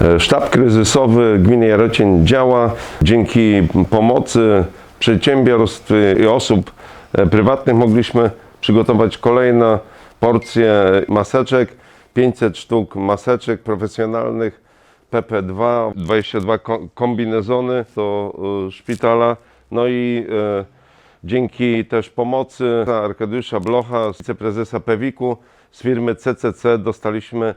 E, Sztab kryzysowy gminy Jarocień działa dzięki pomocy przedsiębiorstw i osób e, prywatnych. Mogliśmy przygotować kolejne porcje maseczek, 500 sztuk maseczek profesjonalnych PP2, 22 ko- kombinezony do e, szpitala, no i dzięki też pomocy Arkadiusza Blocha, wiceprezesa Pewiku z firmy CCC dostaliśmy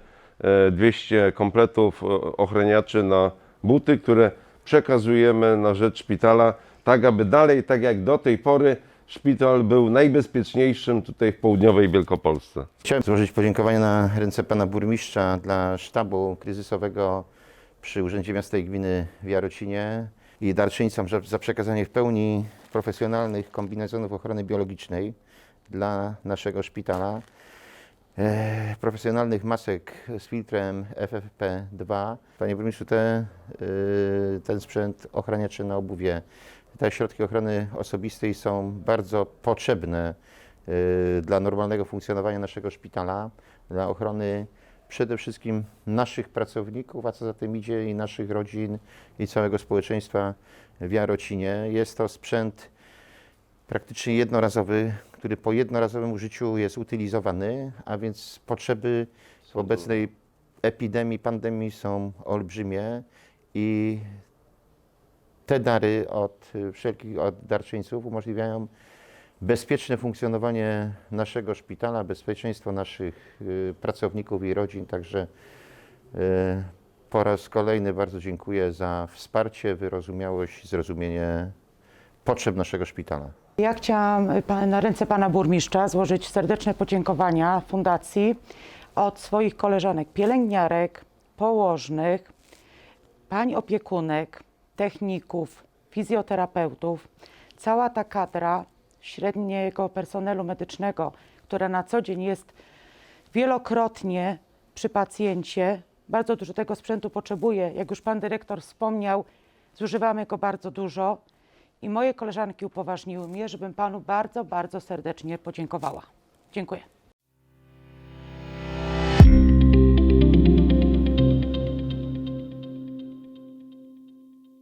200 kompletów e, ochraniaczy na buty, które przekazujemy na rzecz szpitala, tak aby dalej, tak jak do tej pory, szpital był najbezpieczniejszym tutaj w południowej Wielkopolsce. Chciałem złożyć podziękowania na ręce pana burmistrza dla sztabu kryzysowego przy Urzędzie Miasta i Gminy w Jarocinie i darczyńcom za przekazanie w pełni profesjonalnych kombinezonów ochrony biologicznej dla naszego szpitala, e, profesjonalnych masek z filtrem FFP2. Panie burmistrzu, te, e, ten sprzęt ochraniaczy na obuwie, te środki ochrony osobistej są bardzo potrzebne y, dla normalnego funkcjonowania naszego szpitala, dla ochrony przede wszystkim naszych pracowników, a co za tym idzie i naszych rodzin i całego społeczeństwa w Jarocinie. Jest to sprzęt praktycznie jednorazowy, który po jednorazowym użyciu jest utylizowany, a więc potrzeby w obecnej epidemii, pandemii są olbrzymie i te dary od wszelkich od darczyńców umożliwiają bezpieczne funkcjonowanie naszego szpitala, bezpieczeństwo naszych y, pracowników i rodzin. Także y, po raz kolejny bardzo dziękuję za wsparcie, wyrozumiałość, zrozumienie potrzeb naszego szpitala. Ja chciałam y, na ręce pana burmistrza złożyć serdeczne podziękowania fundacji od swoich koleżanek pielęgniarek, położnych, pań opiekunek, techników, fizjoterapeutów, cała ta kadra średniego personelu medycznego, która na co dzień jest wielokrotnie przy pacjencie, bardzo dużo tego sprzętu potrzebuje. Jak już pan dyrektor wspomniał, zużywamy go bardzo dużo i moje koleżanki upoważniły mnie, żebym panu bardzo, bardzo serdecznie podziękowała. Dziękuję.